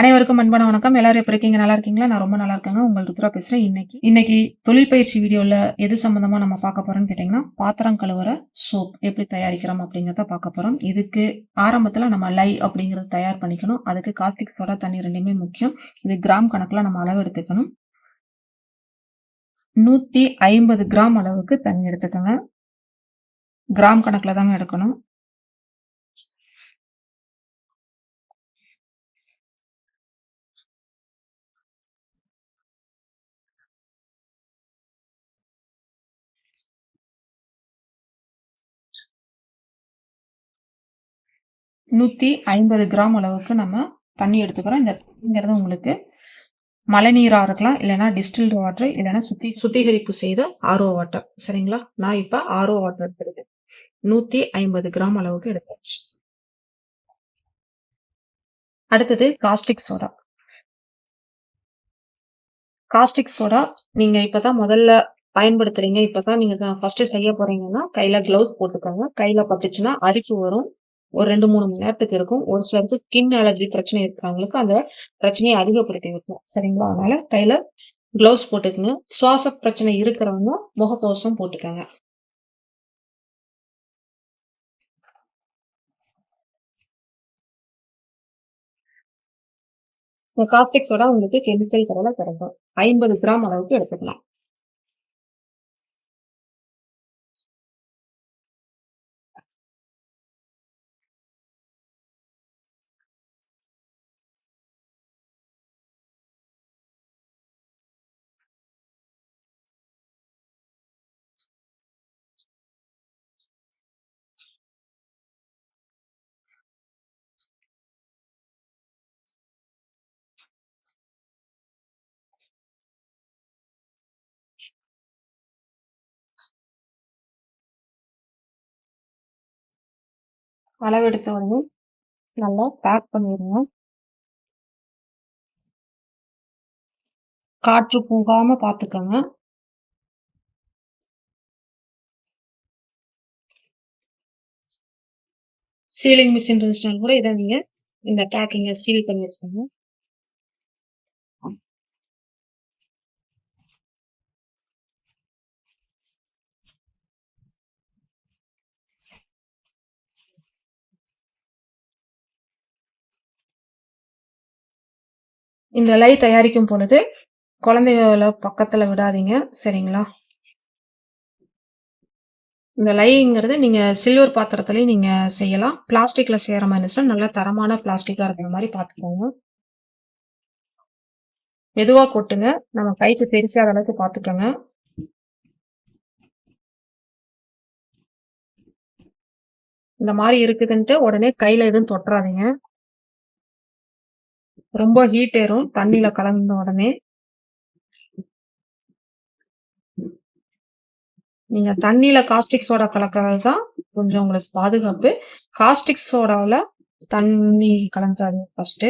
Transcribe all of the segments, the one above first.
அனைவருக்கும் அன்பான வணக்கம். எல்லாரும் எப்படி இருக்கீங்க? நல்லா இருக்கீங்களா? நான் ரொம்ப நல்லா இருக்கேங்க. உங்கள் ருத்ரா பேசுறேன். இன்னைக்கு இன்னைக்கு தொழில் பயிற்சி வீடியோல எது சம்பந்தமா நம்ம பார்க்க போறோம்னு கேட்டீங்கன்னா பாத்திரம் கழுவுற சோப் எப்படி தயாரிக்கிறோம் அப்படிங்கிறத பார்க்க போறோம். இதுக்கு ஆரம்பத்துல நம்ம லை அப்படிங்கறது தயார் பண்ணிக்கணும். அதுக்கு காஸ்டிக் சோடா தண்ணி ரெண்டுமே முக்கியம். இது கிராம் கணக்குல நம்ம அளவு எடுத்துக்கணும். நூத்தி ஐம்பது கிராம் அளவுக்கு தண்ணி எடுத்துக்கோங்க. கிராம் கணக்குல தாங்க எடுக்கணும். நூற்றி ஐம்பது கிராம் அளவுக்கு நம்ம தண்ணி எடுத்துக்கிறோம். இந்த தண்ணிங்கிறது உங்களுக்கு மழை நீராக இருக்கலாம் இல்லைன்னா டிஸ்டில்டு வாட்டர் இல்லைன்னா சுத்தி சுத்திகரிப்பு செய்த ஆர்ஓ வாட்டர் சரிங்களா? நான் இப்போ ஆர்ஓ வாட்டர் எடுத்துருக்கேன் நூற்றி ஐம்பது கிராம் அளவுக்கு எடுத்தாச்சு. அடுத்தது காஸ்டிக் சோடா காஸ்டிக் சோடா நீங்கள் இப்போ தான் முதல்ல பயன்படுத்துறீங்க. இப்பதான் நீங்கள் ஃபஸ்ட்டு செய்ய போகிறீங்கன்னா கையில் க்ளவுஸ் போட்டுக்கோங்க. கையில் பட்டுச்சுன்னா அரிப்பு வரும். ஒரு ரெண்டு மூணு மணி நேரத்துக்கு இருக்கும். ஒரு சிலருக்கு ஸ்கின் அலர்ஜி பிரச்சனை இருக்கிறவங்களுக்கு அந்த பிரச்சனையை அதிகப்படுத்தி இருக்கும் சரிங்களா? அதனால கையில கிளவுஸ் போட்டுக்கோங்க. சுவாச பிரச்சனை இருக்கிறவங்க முகக்கவசம் போட்டுக்கோங்க. இந்த காஸ்டிக் சோடா உங்களுக்கு கெமிக்கல் கடையில் கிடைக்கும். ஐம்பது கிராம் அளவுக்கு எடுத்துக்கலாம். அளவெடுத்த உடனே நல்லா பேக் பண்ணிடுங்க காற்று போகாம பாத்துக்கோங்க. சீலிங் மிஷின் இருந்துச்சுனாலும் கூட இதை நீங்க இந்த பேக்கிங்கை சீல் பண்ணி வச்சுக்கோங்க. இந்த லை தயாரிக்கும் பொழுது குழந்தைகளை பக்கத்தில் விடாதீங்க. சரிங்களா? இந்த லைங்கிறது நீங்கள் சில்வர் பாத்திரத்துலேயும் நீங்கள் செய்யலாம். பிளாஸ்டிக்கில் செய்கிற மாதிரி இருந்துச்சுன்னா நல்ல தரமான பிளாஸ்டிக்காக இருக்கிற மாதிரி பார்த்துக்கோங்க மெதுவாக கொட்டுங்க. நம்ம கைக்கு தெரிக்காத அளவுக்கு பார்த்துக்கோங்க இந்த மாதிரி இருக்குதுன்ட்டு உடனே கையில் எதுவும் தொட்டுறாதீங்க ரொம்ப ஹீட் ஏறும். தண்ணியில கலந்த உடனே. நீங்க தண்ணியில காஸ்டிக் சோடா கலக்கிறது தான் கொஞ்சம் உங்களுக்கு பாதுகாப்பு. காஸ்டிக் சோடாவில் தண்ணி கலந்துடாது ஃபர்ஸ்ட்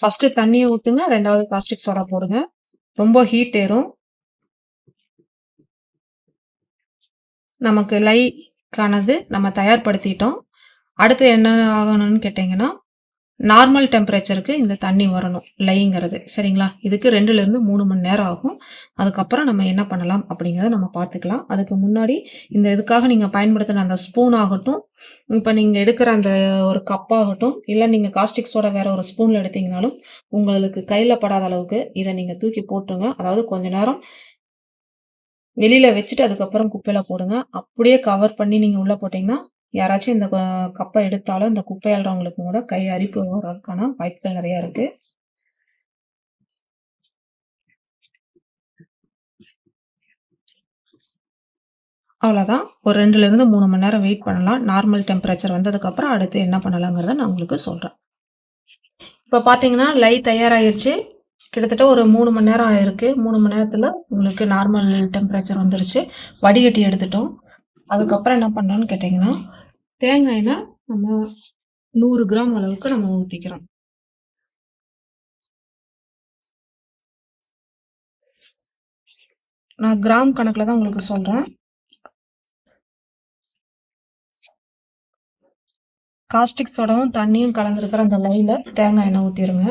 ஃபர்ஸ்ட் தண்ணியை ஊத்துங்க ரெண்டாவது காஸ்டிக் சோடா போடுங்க. ரொம்ப ஹீட் ஏறும். நமக்கு லைக்கானது நம்ம தயார்படுத்திட்டோம். அடுத்து என்ன ஆகணும்னு கேட்டீங்கன்னா நார்மல் டெம்பரேச்சருக்கு இந்த தண்ணி வரணும் லைங்கிறது. சரிங்களா? இதுக்கு ரெண்டுலேருந்து மூணு மணி நேரம் ஆகும். அதுக்கப்புறம் நம்ம என்ன பண்ணலாம் அப்படிங்கிறத நம்ம பார்த்துக்கலாம். அதுக்கு முன்னாடி இந்த இதுக்காக நீங்கள் பயன்படுத்தின அந்த ஸ்பூன் ஆகட்டும் இப்போ நீங்கள் எடுக்கிற அந்த ஒரு கப்பாகட்டும் இல்லை நீங்கள் காஸ்டிக்ஸோட வேறு வேற ஒரு ஸ்பூனில் எடுத்தீங்கனாலும் உங்களுக்கு கையில் படாத அளவுக்கு இதை நீங்கள் தூக்கி போட்டுருங்க. அதாவது கொஞ்ச நேரம் வெளியில் வச்சுட்டு அதுக்கப்புறம் குப்பையில் போடுங்க. அப்படியே கவர் பண்ணி நீங்கள் உள்ளே போட்டிங்கன்னா யாராச்சும் இந்த கப்பை எடுத்தாலும் இந்த குப்பையாளுறவங்களுக்கு கூட கை அரிப்பு வர்றதுக்கான வாய்ப்புகள் நிறைய இருக்கு. அவ்வளோதான். ஒரு ரெண்டுல இருந்து மூணு மணி நேரம் வெயிட் பண்ணலாம். நார்மல் டெம்பரேச்சர் வந்ததுக்கப்புறம் அடுத்து என்ன பண்ணலாங்கிறத நான் உங்களுக்கு சொல்கிறேன் இப்போ பார்த்தீங்கன்னா லை தயாராகிருச்சு கிட்டத்தட்ட ஒரு மூணு மணி நேரம் ஆயிருக்கு. மூணு மணி நேரத்தில் உங்களுக்கு நார்மல் டெம்பரேச்சர் வந்துருச்சு. வடிகட்டி எடுத்துட்டோம். அதுக்கப்புறம் என்ன பண்ணோன்னு கேட்டிங்கன்னா தேங்காய்னா நம்ம நூறு கிராம் அளவுக்கு நம்ம ஊற்றிக்கிறோம் நான் கிராம் கணக்கில் தான் உங்களுக்கு சொல்கிறேன் காஸ்டிக் சோடாவும் தண்ணியும் கலந்துருக்கிற அந்த லைல தேங்காய் எண்ணெய் ஊற்றிடுங்க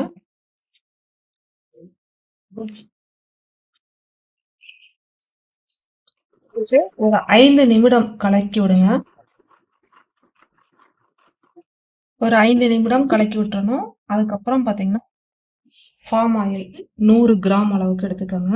ஒரு ஐந்து நிமிடம் கலக்கி விடுங்க. ஒரு ஐந்து நிமிடம் கலக்கி விட்டுறணும். அதுக்கப்புறம் பார்த்தீங்கன்னா ஃபார்ம் ஆயில் நூறு கிராம் அளவுக்கு எடுத்துக்கோங்க.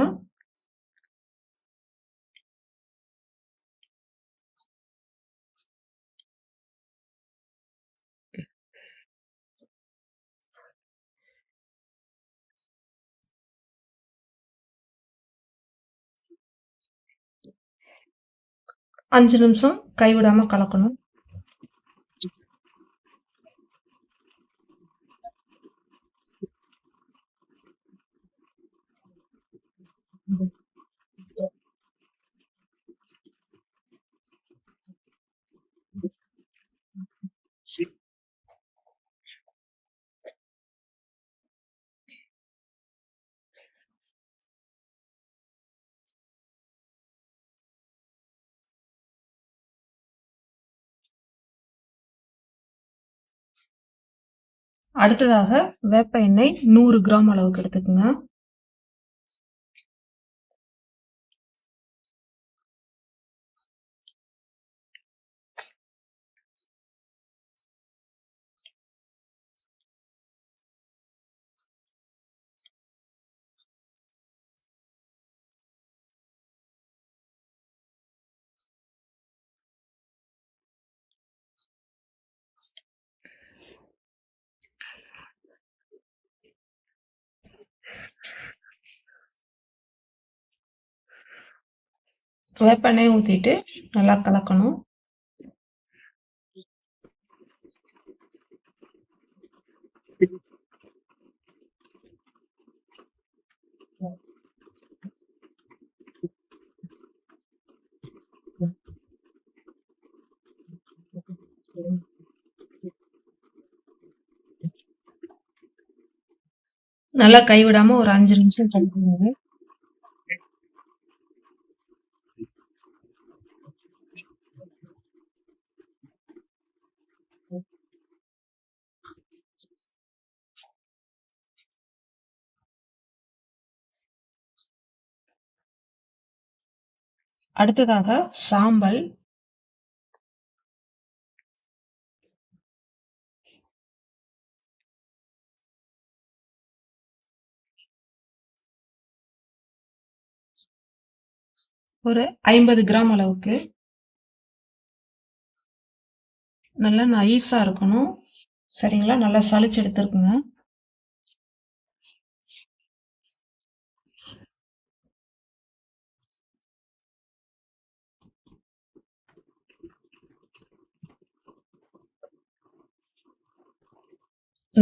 அஞ்சு நிமிஷம் கைவிடாமல் கலக்கணும். அடுத்ததாக வேப்ப எண்ணெய் நூறு கிராம் அளவுக்கு எடுத்துக்கோங்க. வேப்பெண்ணெய் ஊற்றிட்டு நல்லா கலக்கணும். நல்லா கைவிடாம ஒரு அஞ்சு நிமிஷம் கழிக்கணும் அடுத்ததாக சாம்பல். ஒரு ஐம்பது கிராம் அளவுக்கு நல்லா நைஸா இருக்கணும். சரிங்களா? நல்லா சளிச்சு எடுத்துருக்குங்க.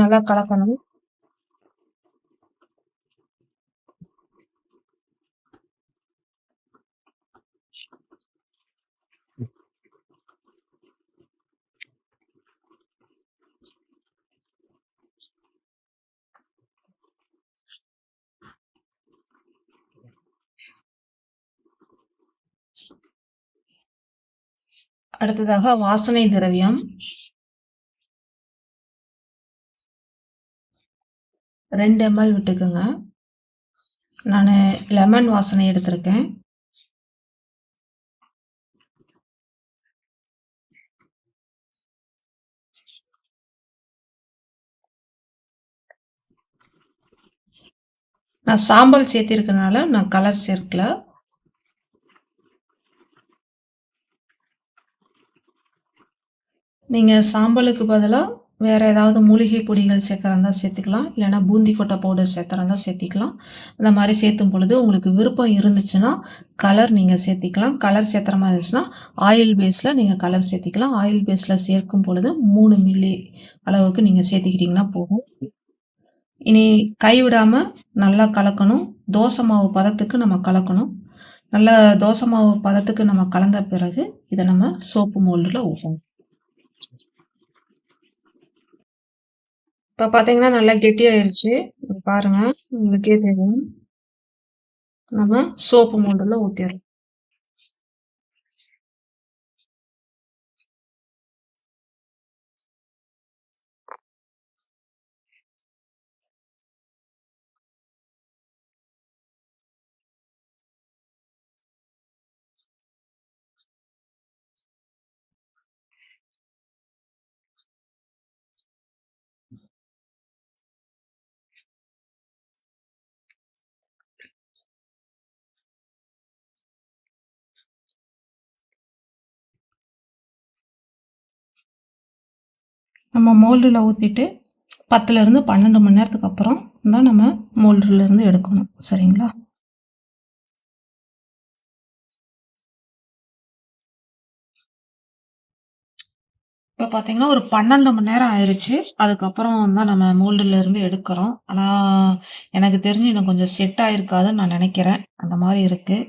நல்லா கலக்கணும். அடுத்ததாக வாசனை திரவியம். ரெண்டு எம்எல் விட்டுக்குங்க. நான் லெமன் வாசனை எடுத்திருக்கேன். நான் சாம்பல் சேர்த்திருக்கனால நான் கலர் சேர்க்கல. நீங்கள் சாம்பலுக்கு பதிலாக வேறு ஏதாவது மூலிகை பொடிகள் சேர்க்குறதா சேர்த்துக்கலாம். இல்லைனா பூந்தி கொட்டை பவுடர் சேர்த்துறதா சேர்த்திக்கலாம். அந்த மாதிரி சேர்த்தும் பொழுது உங்களுக்கு விருப்பம் இருந்துச்சுன்னா கலர் நீங்கள் சேர்த்திக்கலாம். கலர் சேர்த்துற மாதிரி இருந்துச்சுன்னா ஆயில் பேஸில் நீங்கள் கலர் சேர்த்திக்கலாம். ஆயில் பேஸில் சேர்க்கும் பொழுது மூணு மில்லி அளவுக்கு நீங்கள் சேர்த்திக்கிட்டிங்கன்னா போகும் இனி கைவிடாமல் நல்லா கலக்கணும். தோசை மாவு பதத்துக்கு நம்ம கலக்கணும். நல்லா தோசை மாவு பதத்துக்கு நம்ம கலந்த பிறகு இதை நம்ம சோப்பு மோல்டில் ஊற்றணும். இப்ப பார்த்தீங்கன்னா, நல்லா கெட்டியாயிருச்சு. பாருங்க. உங்களுக்கே தெரியும். நம்ம சோப்பு மூண்டில் ஊற்றிடலாம் நம்ம மோல்டில் ஊற்றிட்டு பத்துலேருந்து பன்னெண்டு மணி நேரத்துக்கு அப்புறம் தான் நம்ம மோல்டுலேருந்து எடுக்கணும். சரிங்களா? இப்போ பார்த்தீங்கன்னா ஒரு பன்னெண்டு மணி நேரம் ஆயிடுச்சு அதுக்கப்புறம் தான் நம்ம மோல்டுலேருந்து எடுக்கிறோம். ஆனால் எனக்கு தெரிஞ்சு இன்னும் கொஞ்சம் செட் ஆகிருக்காதுன்னு நான் நினைக்கிறேன். அந்த மாதிரி இருக்குது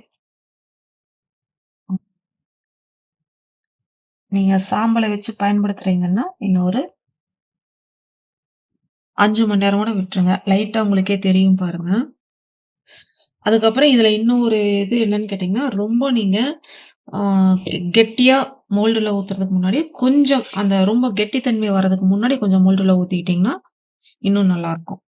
நீங்கள் சாம்பலை வச்சு பயன்படுத்துகிறீங்கன்னா இன்னொரு அஞ்சு மணி நேரம் கூட விட்டுருங்க. லைட்டாக உங்களுக்கே தெரியும் பாருங்க. அதுக்கப்புறம் இதில் இன்னொரு இது என்னன்னு கேட்டீங்கன்னா, ரொம்ப நீங்கள் கெட்டியாக கெட்டியா மோல்டுல ஊத்துறதுக்கு முன்னாடி கொஞ்சம் அந்த ரொம்ப கெட்டித்தன்மை வர்றதுக்கு முன்னாடி கொஞ்சம் மோல்டுல ஊத்திக்கிட்டீங்கன்னா, இன்னும் நல்லாயிருக்கும்.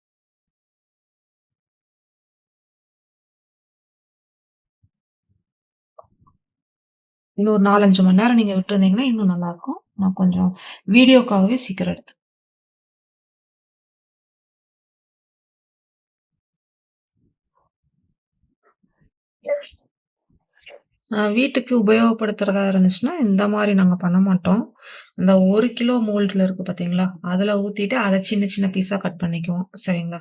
இன்னும் ஒரு 4, 5 மணி நேரம் நீங்கள் விட்டுருந்தீங்கன்னா, இன்னும் நல்லாயிருக்கும். நான் கொஞ்சம் வீடியோக்காகவே சீக்கிரம் எடுத்தேன். வீட்டுக்கு உபயோகப்படுத்துறதா இருந்துச்சுன்னா, இந்த மாதிரி நாங்க பண்ண மாட்டோம். இந்த 1 கிலோ மோல்டுல இருக்கு பார்த்தீங்களா? அதுல ஊத்திட்டு அத சின்ன சின்ன பீஸா கட் பண்ணிக்குவோம். சரிங்களா?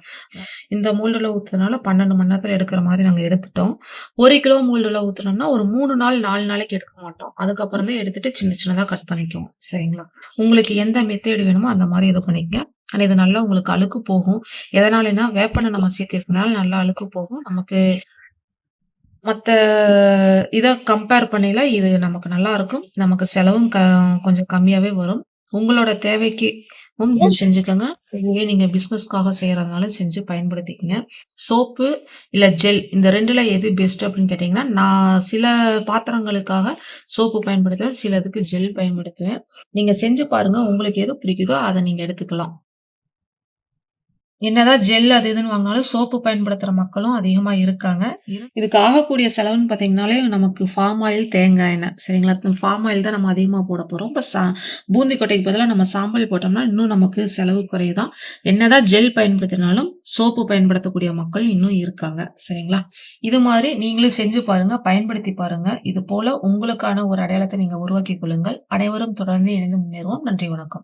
இந்த மோல்டுல ஊத்துனனால 12 மணி நேரத்துல எடுக்கிற மாதிரி நாங்க எடுத்துட்டோம். 1 கிலோ மோல்டுல ஊத்துனோம்னா, ஒரு 3 நாள், 4 நாளைக்கு எடுக்க மாட்டோம். அதுக்கப்புறம் தான் எடுத்துட்டு சின்ன சின்னதா கட் பண்ணிக்குவோம். சரிங்களா? உங்களுக்கு எந்த மெத்தேடு வேணுமோ அந்த மாதிரி இது பண்ணிக்கங்க. ஆனா இது நல்லா உங்களுக்கு அழுக்கு போகும். எதனாலன்னா, வேப்பெண்ணெய் நம்ம சேர்த்திருக்கனால நல்லா அழுக்கு போகும். நமக்கு மத்த இத கம்பேர் பண்ணையில இது நமக்கு நல்லாருக்கும். நமக்கு செலவும் க கொஞ்சம் கம்மியாவே வரும். உங்களோட தேவைக்கும் இது செஞ்சுக்கங்க. இதுவே நீங்க பிசினஸ்க்காக செய்றதுனாலும் செஞ்சு பயன்படுத்திக்கங்க. சோப்பு இல்ல ஜெல் இந்த 2ல எது பெஸ்ட் அப்படின்னு கேட்டீங்கன்னா, நான் சில பாத்திரங்களுக்காக சோப்பு பயன்படுத்துவேன். சிலதுக்கு ஜெல் பயன்படுத்துவேன். நீங்க செஞ்சு பாருங்க. உங்களுக்கு எது பிடிக்குதோ அத நீங்க எடுத்துக்கலாம். என்னதான் ஜெல் அது இதுன்னு வாங்கினாலும் சோப்பு பயன்படுத்துகிற மக்களும் அதிகமா இருக்காங்க. இதுக்கு ஆகக்கூடிய செலவுன்னு பார்த்தீங்கனாலே நமக்கு ஃபார்ம் ஆயில், தேங்காய் எண்ணெய் சரிங்களா? ஃபார்ம் ஆயில் தான் நம்ம அதிகமா போட போறோம். இப்போ சா பூந்தி கொட்டைக்கு பதிலா நம்ம சாம்பல் போட்டோம்னா, இன்னும் நமக்கு செலவு குறையுதான் என்னதான் ஜெல் பயன்படுத்தினாலும், சோப்பு பயன்படுத்தக்கூடிய மக்கள் இன்னும் இருக்காங்க. சரிங்களா? இது மாதிரி நீங்களும் செஞ்சு பாருங்க. பயன்படுத்தி பாருங்க. இது போல உங்களுக்கான ஒரு அடையாளத்தை நீங்கள் உருவாக்கி கொள்ளுங்கள். அனைவரும் தொடர்ந்து இணைந்து முன்னேறுவோம். நன்றி, வணக்கம்.